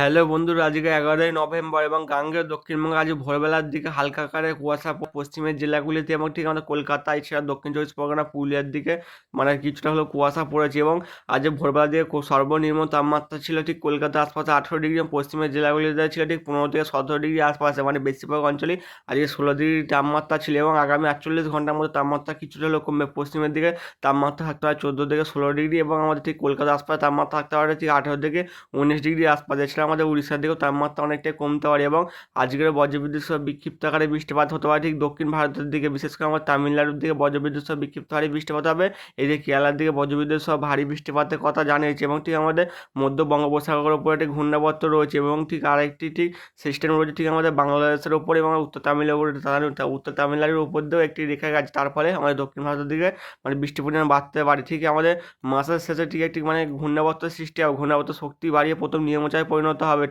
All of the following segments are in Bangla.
হ্যালো বন্ধুরা, আজকে এগারোই নভেম্বর এবং গাঙ্গেয় দক্ষিণবঙ্গে আজ ভোরবেলার দিকে হালকা আকারে কুয়াশা পশ্চিমের জেলাগুলিতে এবং ঠিক আমাদের কলকাতা এছাড়া দক্ষিণ চব্বিশ পরগনা, পুরুলিয়ার দিকে মানে কিছুটা হলো কুয়াশা পড়েছে এবং আজ ভোরবেলার দিকে সর্বনিম্ন তাপমাত্রা ছিল ঠিক কলকাতা আশপাশে আঠেরো ডিগ্রি এবং পশ্চিমের জেলাগুলিতে ছিল ঠিক পনেরো থেকে সতেরো ডিগ্রি আশপাশে মানে বেশিরভাগ অঞ্চলেই আজকে ষোলো ডিগ্রি তাপমাত্রা ছিল এবং আগামী আটচল্লিশ ঘণ্টার মধ্যে তাপমাত্রা কিছুটা হলো কমবে। পশ্চিমের দিকে তাপমাত্রা থাকতে পারে চোদ্দ থেকে ষোলো ডিগ্রি এবং আমাদের ঠিক কলকাতা আশপাশে তাপমাত্রা থাকতে পারে ঠিক আঠেরো থেকে উনিশ ডিগ্রি আশপাশ, এছাড়া আমাদের উড়িষ্যার দিকেও তাপমাত্রা অনেকটাই কমতে পারে এবং আজকের বজ্রবিদ্যুৎ সহ বিক্ষিপ্ত আকারে বৃষ্টিপাত হতে পারে। ঠিক দক্ষিণ ভারতের দিকে, বিশেষ করে আমার তামিলনাড়ুর দিকে বজ্রবিদ্যুৎ সহ বিক্ষিপ্ত হারে বৃষ্টিপাত হবে। যে কেরালার দিকে বজ্রবিদ্যুৎ সহ ভারী বৃষ্টিপাতের কথা জানিয়েছে এবং ঠিক আমাদের মধ্য বঙ্গোপসাগরের উপরে একটি ঘূর্ণাবর্ত রয়েছে এবং ঠিক আরেকটি ঠিক সিস্টেম রয়েছে ঠিক আমাদের বাংলাদেশের উপরে এবং উত্তর তামিলনাড়ুর তামিল- উত্তর তামিলনাড়ুর উপর দিয়েও একটি রেখা গেছে। তার ফলে আমাদের দক্ষিণ ভারতের দিকে মানে বৃষ্টির পরিমাণ বাড়তে পারে। ঠিক আমাদের মাসের শেষে ঠিক একটি মানে ঘূর্ণাবর্ত সৃষ্টি হবে। ঘূর্ণাবর্ত শক্তি বাড়িয়ে প্রথম নিয়মচায় পরিণত হবে।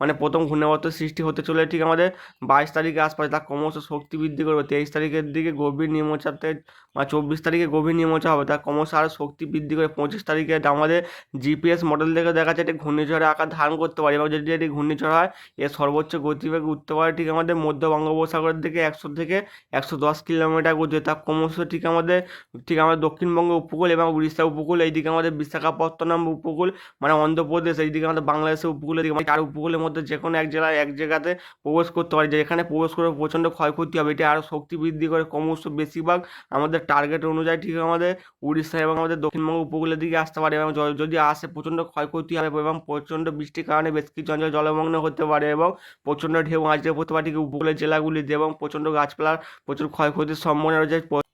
মানে প্রথম ঘূর্ণাবর্ত সৃষ্টি হতে চলে ঠিক আমাদের বাইশ তারিখে আশপাশে। তা ক্রমশ শক্তি বৃদ্ধি করবে। তেইশ তারিখের দিকে গভীর নিম্নচাপ থেকে চব্বিশ তারিখে গভীর নিম্নচাপ হবে। তা ক্রমশ আরও শক্তি বৃদ্ধি করে পঁচিশ তারিখে আমাদের জিপিএস মডেল থেকে দেখা যাচ্ছে এটি ঘূর্ণিঝড়ে আকার ধারণ করতে পারে। এবং যদি এটি ঘূর্ণিঝড় হয়, এর সর্বোচ্চ গতিবেগ উঠতে পারে ঠিক আমাদের মধ্য বঙ্গোপসাগরের দিকে একশো থেকে একশো দশ কিলোমিটার গতি তা ক্রমশ ঠিক আমাদের ঠিক আমাদের দক্ষিণবঙ্গ উপকূল এবং উড়িষ্যা উপকূল, এইদিকে আমাদের বিশাখাপত্তনম উপকূল মানে অন্ধ্রপ্রদেশ, এইদিকে আমাদের বাংলাদেশের উপকূলের দিকে মানে চার উপকূলের মধ্যে যে কোনো এক জেলায় এক জায়গাতে প্রবেশ করতে পারে যেখানে প্রবেশ করে প্রচণ্ড ক্ষয়ক্ষতি হবে, এটি আরও শক্তি বৃদ্ধি করে। ক্রমশ বেশিরভাগ আমাদের টার্গেট অনুযায়ী ঠিক আমাদের উড়িষ্যা এবং আমাদের দক্ষিণবঙ্গ উপকূলের দিকে আসতে পারে এবং যদি আসে প্রচণ্ড ক্ষয়ক্ষতি হবে এবং প্রচণ্ড বৃষ্টির কারণে বেশ কিছু অঞ্চল জলমগ্ন হতে পারে এবং প্রচণ্ড ঢেউ আজকে পড়তে পারে ঠিক উপকূলের জেলাগুলিতে এবং প্রচণ্ড গাছপালার প্রচুর ক্ষয়ক্ষতির সম্ভাবনা রয়েছে।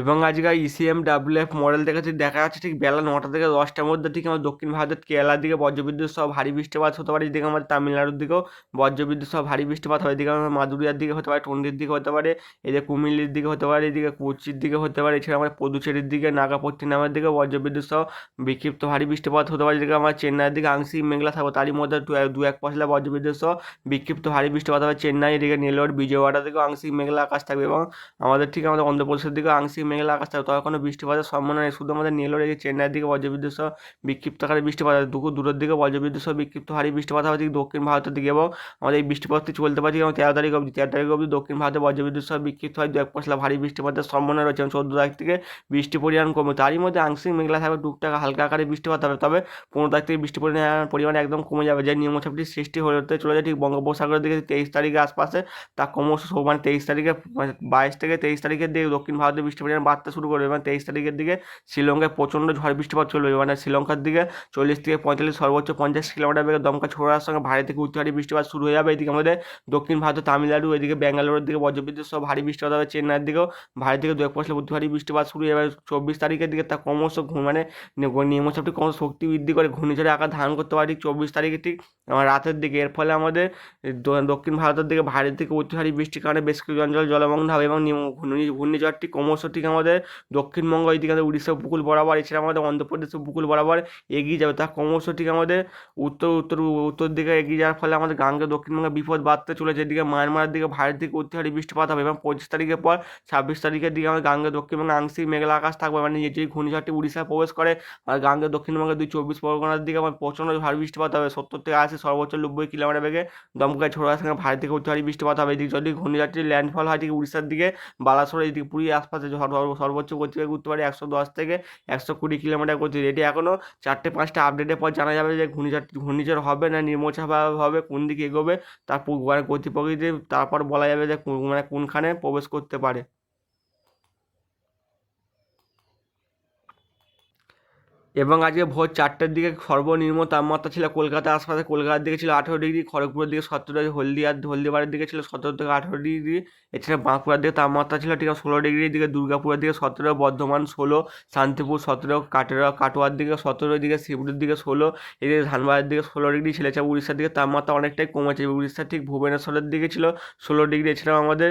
এবং আজকে ইসিএম ডাব্লিউএফ মডেল দেখাচ্ছে দেখা যাচ্ছে ঠিক বেলা নটা থেকে দশটার মধ্যে ঠিক আমাদের দক্ষিণ ভারতের কেরালার দিকে বজ্রবিদ্যুৎ সহ ভারী বৃষ্টিপাত হতে পারে, এদিকে আমাদের তামিলনাড়ুর দিকেও বজ্রবিদ্যুৎ সহ ভারী বৃষ্টিপাত হয় এদিকে আমাদের মাদুরিয়ার দিকে হতে পারে টন্ডির দিকে হতে পারে, এদিকে কুমিল্লির দিকে হতে পারে, এদিকে কোচির দিকে হতে পারে, এছাড়া আমাদের পদুচেরির দিকে নাগাপট্টিনামের দিকে বজ্রবিদ্যুৎ সহ বিক্ষিপ্ত ভারী বৃষ্টিপাত হতে পারে, এদিকে আমার চেন্নাইয়ের দিকে আংশিক মেঘলা থাকবে, তারই মধ্যে দু এক পশলা বজ্রবিদ্যুৎ সহ বিক্ষিপ্ত ভারী বৃষ্টিপাত হবে, চেন্নাই এদিকে নেলোর বিজয়ওয়াড়া দিকেও আংশিক মেঘলা আকাশ থাকবে এবং আমাদের ঠিক আমাদের অন্ধ্রপ্রদেশের দিকে আংশিক মেঘলা আকাশ থাকবে তবে কোনো বৃষ্টিপাতের সম্ভাবনা নেই। শুধু আমাদের নেলোর এই চেন্নাইয়ের দিকে বজ্রবিদ্যুৎ সহ বিক্ষিপ্ত আকারে বৃষ্টিপাত দুপুর দূরের দিকে বজ্রবিদ্যুৎ সহ বিক্ষিপ্ত ভারী বৃষ্টিপাত হবে দক্ষিণ ভারতের দিকে এবং আমাদের এই বৃষ্টিপাতটি চলতে পারে এবং তেরো তারিখ অবধি। তেরো তারিখ অবধি দক্ষিণ ভারতে বজ্রবিদ্যুৎ সহ বিক্ষিপ্ত হয়। দু এক পশলা ভারী বৃষ্টিপাতের সম্ভাবনা রয়েছে এবং চোদ্দ তারিখ থেকে বৃষ্টি পরিমাণ কমবে। তারই মধ্যে আংশিক মেঘলা থাকবে, টুকটাক হালকা আকারে বৃষ্টিপাত হবে। তবে পনেরো তারিখ থেকে বৃষ্টি পরিমাণ পরিমাণ একদম কমে যাবে, যে নিম্নচাপটি সৃষ্টি হতে চলে যায় ঠিক বঙ্গোপসাগরের দিকে তেইশ তারিখে আশপাশে। তা ক্রমশ মানে তেইশ তারিখে মানে বাইশ থেকে তেইশ তারিখের দিকে দক্ষিণ ভারতে বৃষ্টি পরিমাণ বাড়তে শুরু করবে এবং তেইশ তারিখের দিকে শ্রীলঙ্কায় প্রচণ্ড ঝড় বৃষ্টিপাত চলবে। মানে শ্রীলঙ্কার দিকে চল্লিশ থেকে পঁয়তাল্লিশ, সর্বোচ্চ পঞ্চাশ কিলোমিটার বেগে দমকা ছোড়ার সঙ্গে ভারী থেকে উত্তরভারী বৃষ্টিপাত শুরু হয়ে যাবে। এদিকে আমাদের দক্ষিণ ভারত, তামিলনাড়ু, এদিকে ব্যাঙ্গালোরের দিকে বজ্রবিদ্যুৎ সহ ভারী বৃষ্টিপাত হবে। চেন্নাইয়ের দিকেও ভারী থেকে দু এক পশলা বৃষ্টিপাত শুরু হয়ে যাবে। চব্বিশ তারিখের দিকে তা ক্রমশ মানে নিম্নচাপটি ক্রমশ শক্তি বৃদ্ধি করে ঘূর্ণিঝড়ে আকার ধারণ করতে পারে। ঠিক চব্বিশ তারিখে ঠিক রাতের দিকে। এর ফলে আমাদের দক্ষিণ ভারতের দিকে ভারী থেকে অতিহারী বৃষ্টির কারণে বেশ কিছু অঞ্চল জলমগ্ন হবে এবং ঘূর্ণিঝড়টি ক্রমশ ঠিক আমাদের দক্ষিণবঙ্গ এইদিকে আমাদের উড়িষ্যা উপকূল বরাবর, এছাড়া আমাদের অন্ধ্রপ্রদেশ উপকূল বরাবর এগিয়ে যাবে। তা ক্রমশ ঠিক আমাদের উত্তর উত্তর উত্তর দিকে এগিয়ে যাওয়ার ফলে আমাদের গাঙ্গে দক্ষিণবঙ্গে বিপদ বাড়তে চলেছে। এদিকে মায়ানমারের দিকে ভারত দিকে অতিহারী বৃষ্টিপাত হবে এবং পঁচিশ তারিখের পর ছাব্বিশ তারিখের দিকে আমাদের গাঙ্গে দক্ষিণবঙ্গে আংশিক মেঘলা আকাশ থাকবে মানে যে ঘূর্ণিঝড়টি উড়িষ্যায় প্রবেশ করে আর গাঙ্গে দক্ষিণবঙ্গে দুই চব্বিশ পরগনার দিকে আমার প্রচণ্ড ভারী বৃষ্টিপাত হবে। সত্তর থেকে আশি সর্বোচ্চ নব্বই কিলোমিটার বেগে দমকায় ছোড়ার সঙ্গে ভারত থেকে অতিহারী বৃষ্টিপাত হবে। এদিকে যদি ঘূর্ণিঝড়টি ল্যান্ডফল হয় ঠিক উড়িষ্যার দিকে, বালাসোর এইদিকে পুরী আশপাশে সর্বোচ্চ গতিবেগ উঠতে পারে একশো দশ থেকে একশো কুড়ি কিলোমিটার গতি এটি এখনও চারটে পাঁচটা আপডেটের পর জানা যাবে যে ঘূর্ণিঝড় ঘূর্ণিঝড় হবে না নিম্নচাপ হবে, কোন দিকে এগোবে, তার মানে গতি প্রকৃতি তারপর বলা যাবে যে মানে কোনখানে প্রবেশ করতে পারে। এবং আজকে ভোর চারটের দিকে সর্বনিম্ন তাপমাত্রা ছিল কলকাতা আশপাশে, কলকাতার দিকে ছিল আঠেরো ডিগ্রি, খড়গপুরের দিকে সতেরো হলদিয়া হলদিবাড়ির দিকে ছিল সতেরো থেকে আঠেরো ডিগ্রি, এছাড়া বাঁকুড়ার দিকে তাপমাত্রা ছিল ঠিক ষোলো ডিগ্রির দিকে দুর্গাপুরের দিকে সতেরো, বর্ধমান ষোলো, শান্তিপুর সতেরো, কাটোয়া, কাটোয়ার দিকে সতেরো দিকে শিবপুরের দিকে ষোলো, এদিকে ধানবাদের দিকে ষোলো ডিগ্রি ছিল এছাড়া উড়িষ্যার দিকে তাপমাত্রা অনেকটাই কমেছে। উড়িষ্যার ঠিক ভুবনেশ্বরের দিকে ছিল ষোলো ডিগ্রি, এছাড়াও আমাদের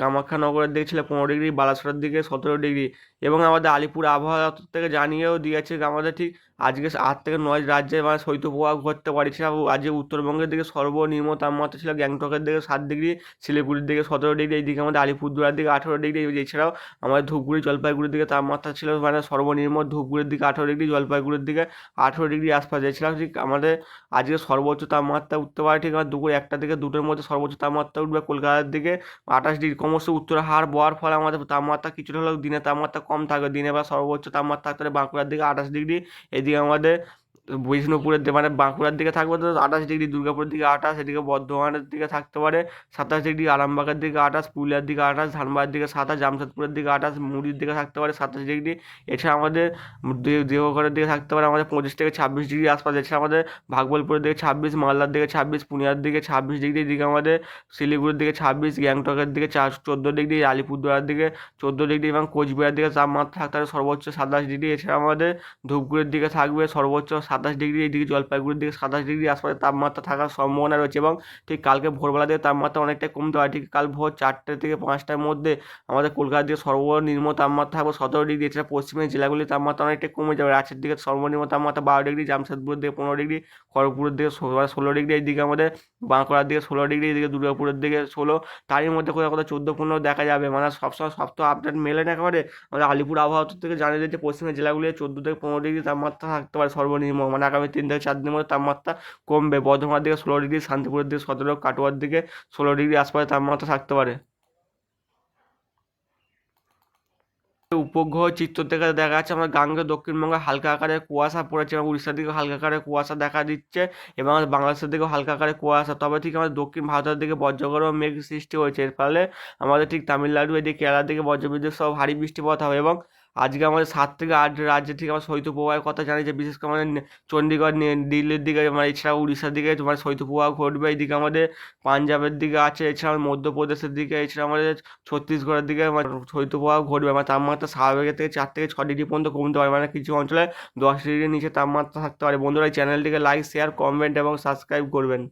কামাখ্যানগরের দিকে ছিল পনেরো ডিগ্রি, বালাসরের দিকে সতেরো ডিগ্রি এবং আমাদের আলিপুর আবহাওয়া দপ্তর থেকে জানিয়েও দিয়েছে আমাদের ঠিক আজকে আট থেকে নয় রাজ্যে মানে শৈত্যপ্রবাহ ঘটতে পারে। এছাড়াও আজকে উত্তরবঙ্গের দিকে সর্বনিম্ন তাপমাত্রা ছিল গ্যাংটকের দিকে সাত ডিগ্রি, শিলিগুড়ির দিকে সতেরো ডিগ্রি এইদিকে আমাদের আলিপুরদুয়ার দিকে আঠেরো ডিগ্রি, এছাড়াও আমাদের ধূপগুড়ি, জলপাইগুড়ির দিকে তাপমাত্রা ছিল মানে সর্বনিম্ন ধূপগুড়ির দিকে আঠেরো ডিগ্রি, জলপাইগুড়ির দিকে আঠেরো ডিগ্রি আশপাশ। এছাড়াও ঠিক আমাদের আজকে সর্বোচ্চ তাপমাত্রা উঠতে পারে ঠিক আমার দুপুর একটা থেকে দুটোর মধ্যে সর্বোচ্চ তাপমাত্রা উঠবে। কলকাতার দিকে আঠাশ ডিগ্রি। ক্রমশ উত্তর হার বওয়ার ফলে আমাদের তাপমাত্রা কিছুটা হলেও দিনের তাপমাত্রা কম থাকবে দিনে বা সর্বোচ্চ তাপমাত্রা থাকতে পারে বাঁকুড়ার দিকে আঠাশ ডিগ্রি এদিকে আমাদের বিষ্ণুপুরের দিকে মানে বাঁকুড়ার দিকে থাকবে তো আঠাশ ডিগ্রি, দুর্গাপুরের দিকে আঠাশ, এদিকে বর্ধমানের দিকে থাকতে পারে সাতাশ ডিগ্রি, আরামবাগের দিকে আঠাশ, পুরুলিয়ার দিকে আঠাশ ধানবাদের দিকে সাতাশ, জামশেদপুরের দিকে আঠাশ, মুড়ির দিকে থাকতে পারে সাতাশ ডিগ্রি। এছাড়া আমাদের দে- দেওঘরের দিকে থাকতে পারে আমাদের পঁচিশ থেকে ছাব্বিশ ডিগ্রি আশপাশ। এছাড়া আমাদের ভাগবলপুরের দিকে ছাব্বিশ, মালদার দিকে ছাব্বিশ, পুনিয়ার দিকে ছাব্বিশ ডিগ্রি, এদিকে আমাদের শিলিগুড়ির দিকে ছাব্বিশ, গ্যাংটকের দিকে চার, চোদ্দ ডিগ্রি আলিপুরদুয়ার দিকে চোদ্দ ডিগ্রি এবং কোচবিহার দিকে তাপমাত্রা থাকতে পারে সর্বোচ্চ সাতাশ ডিগ্রি। এছাড়া আমাদের ধূপগুড়ির দিকে থাকবে সর্বোচ্চ সাতাশ ডিগ্রি এদিকে জলপাইগুড়ির দিকে সাতাশ ডিগ্রি আশপাশে তাপমাত্রা থাকার সম্ভাবনা রয়েছে এবং ঠিক কালকে ভোরবেলা দিকে তাপমাত্রা অনেকটাই কমতে পারে। ঠিক কাল ভোর চারটে থেকে পাঁচটার মধ্যে আমাদের কলকাতার দিকে সর্বনিম্ন তাপমাত্রা থাকবে সতেরো ডিগ্রি, এছাড়া পশ্চিমের জেলাগুলির তাপমাত্রা অনেকটাই কমে যাবে। রাঁচির দিকে সর্বনিম্ন তাপমাত্রা বারো ডিগ্রি, জামশেদপুরের দিকে পনেরো ডিগ্রি, খড়গপুরের দিকে ষোলো মানে ডিগ্রি, এইদিকে আমাদের বাঁকুড়ার দিকে ষোলো ডিগ্রি এদিকে দুর্গাপুরের দিকে ষোলো। তারই মধ্যে কোথাও কোথাও চোদ্দ পনেরো দেখা যাবে। মানে সবসময় সব তো আপডেট মেলে না একেবারে। আমাদের আলিপুর আবহাওয়া থেকে জানিয়ে দিয়েছে পশ্চিমের জেলাগুলি চোদ্দ থেকে পনেরো ডিগ্রি তাপমাত্রা থাকতে পারে সর্বনিম্ন। মানে আগামী তিন থেকে চার দিনের মধ্যে তাপমাত্রা কমবে। বর্ধমানের দিকে ষোলো ডিগ্রি শান্তিপুরের দিকে সতেরো, কাটোয়ার দিকে ষোলো ডিগ্রি আশপাশে তাপমাত্রা থাকতে পারে। উপগ্রহ চিত্র থেকে দেখা যাচ্ছে, আমার গাঙ্গে দক্ষিণবঙ্গে হালকা আকারে কুয়াশা পড়েছে এবং উড়িষ্যার দিকে হালকা আকারে কুয়াশা দেখা দিচ্ছে এবং আমাদের বাংলাদেশের দিকেও হালকা আকারে কুয়াশা। তবে ঠিক আমাদের দক্ষিণ ভারতের দিকে বজ্রগর্ভ মেঘ সৃষ্টি হয়েছে। এর ফলে আমাদের ঠিক তামিলনাড়ু, এদিকে কেরালার দিকে বজ্রবিদ্যুৎ সহ ভারী বৃষ্টিপাত হবে এবং আজকে আমাদের সাত থেকে আট রাজ্যের থেকে আমার শৈত্যপ্রবাহের কথা জানিয়েছে বিশেষ করে আমাদের চণ্ডীগড় দিল্লির দিকে মানে এছাড়া উড়িষ্যার দিকে তোমার শৈত্যপ্রবাহ ঘটবে। এইদিকে আমাদের পাঞ্জাবের দিকে আছে এছাড়া মধ্যপ্রদেশের দিকে এছাড়া আমাদের ছত্তিশগড়ের দিকে মানে শৈত্যপ্রবাহ ঘটবে। মানে তাপমাত্রা স্বাভাবিকের থেকে চার থেকে ছ ডিগ্রি পর্যন্ত কমতে পারে। মানে কিছু অঞ্চলে দশ ডিগ্রির নিচে তাপমাত্রা থাকতে পারে। বন্ধুরা চ্যানেলটিকে লাইক শেয়ার কমেন্ট এবং সাবস্ক্রাইব করবেন।